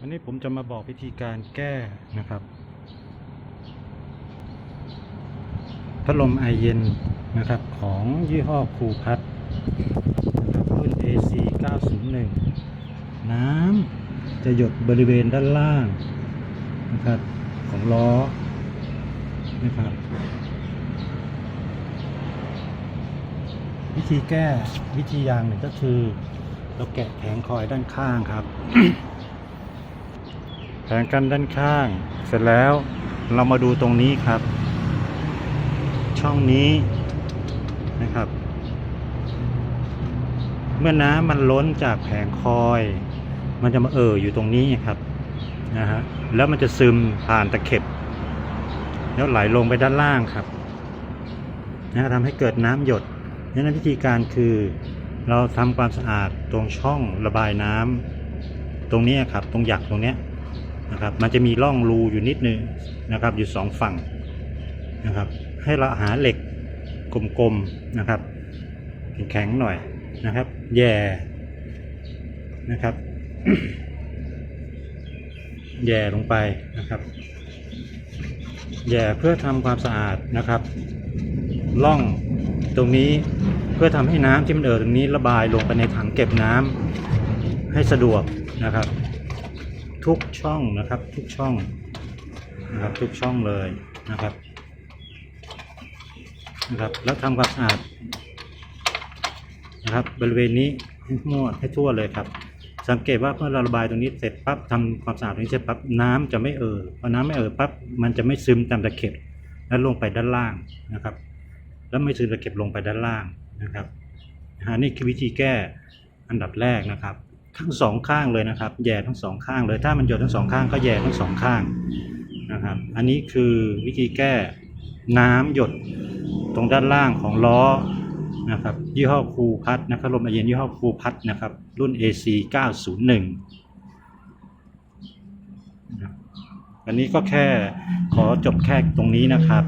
วันนี้ผมจะมาบอกวิธีการแก้นะครับ พัดลมไอเย็นนะครับของยี่ห้อคูพัทนะรุ่น AC 901 น้ำจะหยดบริเวณด้านล่างนะครับของล้อนะครับ วิธีแก้วิธีอย่างหนึ่งก็คือ เราแกะแผงคอยด้านข้างครับ แผงกันด้านข้าง เสร็จแล้วเรามาดูตรงนี้ครับ ช่องนี้นะครับ เมื่อน้ำมันล้นจากแผงคอย มันจะมาเอ่ออยู่ตรงนี้ครับนะฮะแล้วมันจะซึมผ่านตะเข็บ แล้วไหลลงไปด้านล่างครับนะทำให้เกิดน้ำหยดดังนั้นวิธีการคือเราทำความสะอาดตรงช่องระบายน้ำตรงนี้ครับ ตรงหยักตรงเนี้ย นะครับ มันจะมีร่องรูอยู่นิดนึงนะครับ อยู่สองฝั่งนะครับ ให้เราหาเหล็กกลมๆนะครับ แข็งๆหน่อยนะครับ แย่นะครับ แย่ลงไปนะครับ แย่เพื่อทำความสะอาดนะครับร่องตรงนี้เพื่อทำให้น้ำที่มันเอ่อตรงนี้ระบายลงไปในถังเก็บน้ำให้สะดวกนะครับ ทุกช่องนะครับ ทุกช่องนะครับทุกช่องเลยนะครับนะครับ แล้วทำความสะอาดนะครับ บริเวณนี้ให้มั่วให้ทั่วเลยครับ สังเกตว่าเมื่อเราระบายตรงนี้เสร็จปั๊บทำความสะอาดตรงนี้เสร็จปั๊บน้ำจะไม่เอ่อพอน้ำไม่เอ่อปั๊บมันจะไม่ซึมตามตะเข็บแล้วลงไปด้านล่างนะครับ แล้วไม่ซึมตะเข็บลงไปด้านล่างนะครับนนี้คือวิธีแก้อันดับแรกนะครับ ทั้งสองข้างเลยนะครับ แย่ทั้งสองข้างเลย ถ้ามันหยดทั้งสองข้างก็แย่ทั้งสองข้างนะครับ อันนี้คือวิธีแก้น้ำหยดตรงด้านล่างของล้อนะครับ ยี่ห้อคูพัทนะครับลมอเย็นยี่ห้อคูพัทนะครับ รุ่น AC 901นะครับอันนี้ก็แค่ขอจบแค่ตรงนี้นะครับ